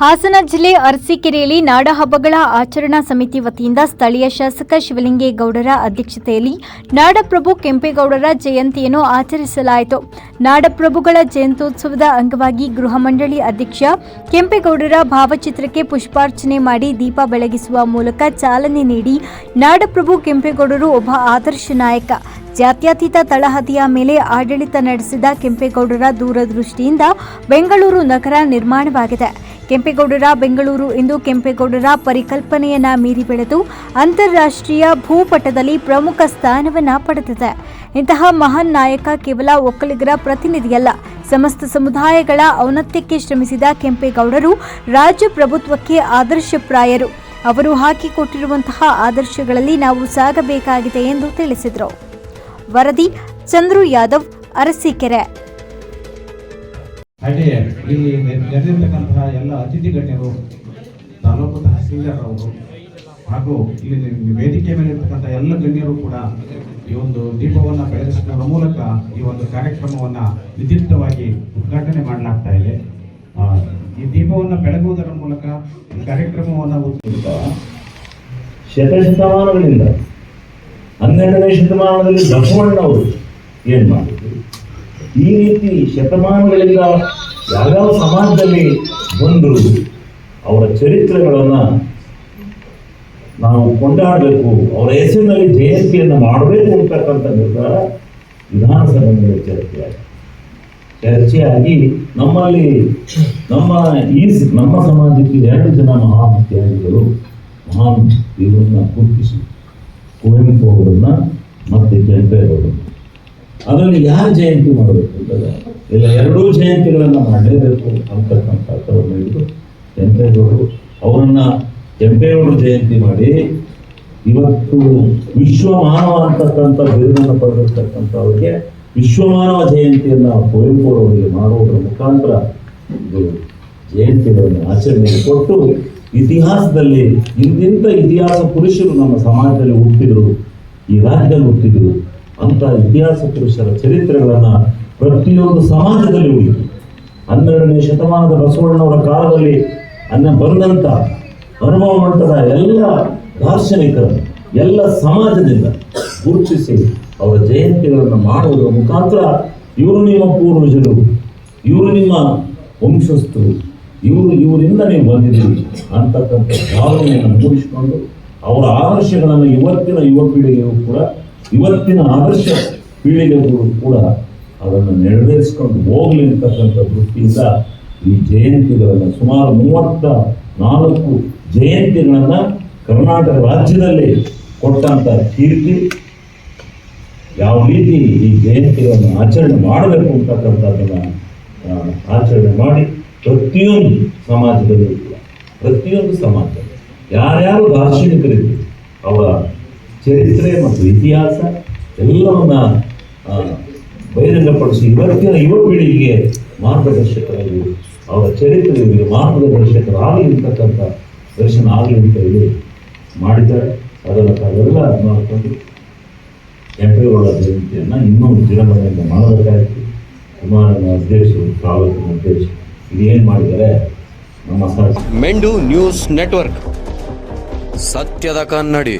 ಹಾಸನ ಜಿಲ್ಲೆ ಅರಸೀಕೆರೆಯಲ್ಲಿ ನಾಡಹಬ್ಬಗಳ ಆಚರಣಾ ಸಮಿತಿ ವತಿಯಿಂದ ಸ್ಥಳೀಯ ಶಾಸಕ ಶಿವಲಿಂಗೇಗೌಡರ ಅಧ್ಯಕ್ಷತೆಯಲ್ಲಿ ನಾಡಪ್ರಭು ಕೆಂಪೇಗೌಡರ ಜಯಂತಿಯನ್ನು ಆಚರಿಸಲಾಯಿತು. ನಾಡಪ್ರಭುಗಳ ಜಯಂತ್ಯೋತ್ಸವದ ಅಂಗವಾಗಿ ಗೃಹ ಮಂಡಳಿ ಅಧ್ಯಕ್ಷ ಕೆಂಪೇಗೌಡರ ಭಾವಚಿತ್ರಕ್ಕೆ ಪುಷ್ಪಾರ್ಚನೆ ಮಾಡಿ ದೀಪ ಬೆಳಗಿಸುವ ಮೂಲಕ ಚಾಲನೆ ನೀಡಿ ನಾಡಪ್ರಭು ಕೆಂಪೇಗೌಡರು ಒಬ್ಬ ಆದರ್ಶ ನಾಯಕ. ಜಾತ್ಯತೀತ ತಳಹದಿಯ ಮೇಲೆ ಆಡಳಿತ ನಡೆಸಿದ ಕೆಂಪೇಗೌಡರ ದೂರದೃಷ್ಟಿಯಿಂದ ಬೆಂಗಳೂರು ನಗರ ನಿರ್ಮಾಣವಾಗಿದೆ. ಕೆಂಪೇಗೌಡರ ಬೆಂಗಳೂರು ಇಂದು ಕೆಂಪೇಗೌಡರ ಪರಿಕಲ್ಪನೆಯನ್ನ ಮೀರಿ ಬೆಳೆದು ಅಂತಾರಾಷ್ಟ್ರೀಯ ಭೂಪಟದಲ್ಲಿ ಪ್ರಮುಖ ಸ್ಥಾನವನ್ನ ಪಡೆದಿದೆ. ಇಂತಹ ಮಹಾನ್ ನಾಯಕ ಕೇವಲ ಒಕ್ಕಲಿಗರ ಪ್ರತಿನಿಧಿಯಲ್ಲ, ಸಮಸ್ತ ಸಮುದಾಯಗಳ ಔನ್ನತ್ಯಕ್ಕೆ ಶ್ರಮಿಸಿದ ಕೆಂಪೇಗೌಡರು ರಾಜ್ಯ ಪ್ರಭುತ್ವಕ್ಕೆ ಆದರ್ಶಪ್ರಾಯರು. ಅವರು ಹಾಕಿಕೊಟ್ಟಿರುವಂತಹ ಆದರ್ಶಗಳಲ್ಲಿ ನಾವು ಸಾಗಬೇಕಾಗಿದೆ ಎಂದು ತಿಳಿಸಿದರು. ವರದಿ ಚಂದ್ರು ಯಾದವ್, ಅರಸೀಕೆರೆ. ಹಾಗೆಯೇ ನೆ- ನೆರೆದಿರ್ತಕ್ಕಂತಹ ಎಲ್ಲ ಅತಿಥಿ ಗಣ್ಯರು, ತಾಲೂಕು ತಹಸೀಲ್ದಾರ್ ಅವರು, ಹಾಗೂ ಇಲ್ಲಿ ವೇದಿಕೆ ಮೇಲೆ ಇರ್ತಕ್ಕಂಥ ಎಲ್ಲ ಗಣ್ಯರು ಕೂಡ ಈ ಒಂದು ದೀಪವನ್ನು ಬೆಳಗಿಸುವುದರ ಮೂಲಕ ಈ ಒಂದು ಕಾರ್ಯಕ್ರಮವನ್ನು ವಿದ್ಯುಕ್ತವಾಗಿ ಉದ್ಘಾಟನೆ ಮಾಡಲಾಗ್ತಾ ಇದೆ. ಈ ದೀಪವನ್ನು ಬೆಳಗುವುದರ ಮೂಲಕ ಈ ಕಾರ್ಯಕ್ರಮವನ್ನು ಶತಶತಮಾನಗಳಿಂದ ಹನ್ನೆರಡನೇ ಶತಮಾನದಲ್ಲಿ ಲಕ್ಷ್ಮಣ್ಣವರು ಏನ್ ಮಾಡಿದ್ರು? ಈ ರೀತಿ ಶತಮಾನಗಳಿಂದ ಯಾವ್ಯಾವ ಸಮಾಜದಲ್ಲಿ ಬಂದರು ಅವರ ಚರಿತ್ರೆಗಳನ್ನು ನಾವು ಕೊಂಡಾಡಬೇಕು, ಅವರ ಹೆಸರಿನಲ್ಲಿ ಜಯಂತಿಯನ್ನು ಮಾಡಬೇಕು ಅಂತಕ್ಕಂಥ ನಿರ್ಧಾರ ವಿಧಾನಸಭೆಯ ಚರ್ಚೆ ಚರ್ಚೆಯಾಗಿ ನಮ್ಮಲ್ಲಿ ನಮ್ಮ ಈ ನಮ್ಮ ಸಮಾಜಕ್ಕೆ ಎರಡು ಜನ ಮಹಾನ್ ತ್ಯಾಗಿಗಳು ಮಹಾನ್ ಇವರನ್ನ ಗುರುತಿಸಿ, ಕುವೆಂಪು ಅವರನ್ನ ಮತ್ತೆ ಕೆಂಪೇಗೌಡರನ್ನ ಅದರಲ್ಲಿ ಯಾರು ಜಯಂತಿ ಮಾಡಬೇಕು ಇಲ್ಲ, ಎರಡೂ ಜಯಂತಿಗಳನ್ನು ಮಾಡಲೇಬೇಕು ಅಂತಕ್ಕಂಥ ಹಿಡಿದು ಕೆಂಪೇಗೌಡರು ಅವರನ್ನು ಕೆಂಪೇಗೌಡರು ಜಯಂತಿ ಮಾಡಿ ಇವತ್ತು ವಿಶ್ವ ಮಾನವ ಅಂತಕ್ಕಂಥ ಬಿರುದನ್ನು ಪಡೆದಿರ್ತಕ್ಕಂಥವ್ರಿಗೆ ವಿಶ್ವಮಾನವ ಜಯಂತಿಯನ್ನು ಕುವೆಂಪು ಅವರಿಗೆ ಮಾಡುವುದರ ಮುಖಾಂತರ ಇದು ಜಯಂತಿಗಳನ್ನು ಆಚರಣೆ ಕೊಟ್ಟು ಇತಿಹಾಸದಲ್ಲಿ ಇಂತಿಂಥ ಇತಿಹಾಸ ಪುರುಷರು ನಮ್ಮ ಸಮಾಜದಲ್ಲಿ ಹುಟ್ಟಿದರು, ಈ ರಾಜ್ಯದಲ್ಲಿ ಹುಟ್ಟಿದ್ರು. ಅಂತ ಇತಿಹಾಸ ಪುರುಷರ ಚರಿತ್ರೆಗಳನ್ನ ಪ್ರತಿಯೊಂದು ಸಮಾಜದಲ್ಲಿ ಉಳಿತು. ಹನ್ನೆರಡನೇ ಶತಮಾನದ ಬಸವಣ್ಣವರ ಕಾಲದಲ್ಲಿ ಅನ್ನ ಬಂದಂತ ಅನುಭವ ಮಟ್ಟದ ಎಲ್ಲ ದಾರ್ಶನಿಕರು, ಎಲ್ಲ ಸಮಾಜದಿಂದ ಗುರುತಿಸಿ ಅವರ ಜಯಂತಿಗಳನ್ನು ಮಾಡುವುದರ ಮುಖಾಂತರ ಇವರು ನಿಮ್ಮ ಪೂರ್ವಜರು, ಇವರು ನಿಮ್ಮ ವಂಶಸ್ಥರು, ಇವರು, ಇವರಿಂದ ನೀವು ಬಂದಿದ್ದೀರಿ ಅಂತಕ್ಕಂಥ ಭಾವನೆಯನ್ನು ಮೂಡಿಸಿಕೊಂಡು ಅವರ ಆದರ್ಶಗಳನ್ನು ಇವತ್ತಿನ ಯುವ ಪೀಳಿಗೆಯೂ ಕೂಡ ಇವತ್ತಿನ ಆದರ್ಶ ಪೀಳಿಗೆಗಳು ಕೂಡ ಅದನ್ನು ನೆರವೇರಿಸಿಕೊಂಡು ಹೋಗಲಿ ಅಂತಕ್ಕಂಥ ದೃಷ್ಟಿಯಿಂದ ಈ ಜಯಂತಿಗಳನ್ನು ಸುಮಾರು ಮೂವತ್ತ ನಾಲ್ಕು ಜಯಂತಿಗಳನ್ನು ಕರ್ನಾಟಕ ರಾಜ್ಯದಲ್ಲಿ ಕೊಟ್ಟಂಥ ಕೀರ್ತಿ, ಯಾವ ರೀತಿ ಈ ಜಯಂತಿಗಳನ್ನು ಆಚರಣೆ ಮಾಡಬೇಕು ಅಂತಕ್ಕಂಥದ್ದನ್ನು ಆಚರಣೆ ಮಾಡಿ ಪ್ರತಿಯೊಂದು ಸಮಾಜದಲ್ಲಿ ಕೂಡ, ಪ್ರತಿಯೊಂದು ಸಮಾಜದಲ್ಲಿ, ಯಾರ್ಯಾರು ದಾರ್ಶನಿಕರಿದ್ರು, ಅವರ ಚರಿತ್ರೆ ಮತ್ತು ಇತಿಹಾಸ ಎಲ್ಲವನ್ನ ಬಹಿರಂಗಪಡಿಸಿ ಇವತ್ತಿನ ಯುವ ಪೀಳಿಗೆಗೆ ಮಾರ್ಗದರ್ಶಕರಾಗಿ, ಅವರ ಚರಿತ್ರೆ ಮಾರ್ಗದರ್ಶಕರಾಗಿ ಇರ್ತಕ್ಕಂಥ ದರ್ಶನ ಆಗಲಿ ಅಂತ ಹೇಳಿ ಮಾಡಿದ್ದಾರೆ. ಅದನ್ನು ತಾವೆಲ್ಲ ಮಾಡಿಕೊಂಡು ಕೆಂಪೇಗೌಡ ಜಯಂತಿಯನ್ನು ಇನ್ನೂ ವಿಜೃಂಭಣೆಯಿಂದ ಮಾಡಬೇಕಾಯಿತು ಕುಮಾರನ ಅಧ್ಯಕ್ಷರು ತಾಲೂಕಿನ ಅಧ್ಯಕ್ಷರು ಇದೇನು ಮಾಡಿದ್ದಾರೆ? ನಮ್ಮ ಮೆಂಡು ನ್ಯೂಸ್ ನೆಟ್ವರ್ಕ್. ಸತ್ಯದ ಕನ್ನಡಿ.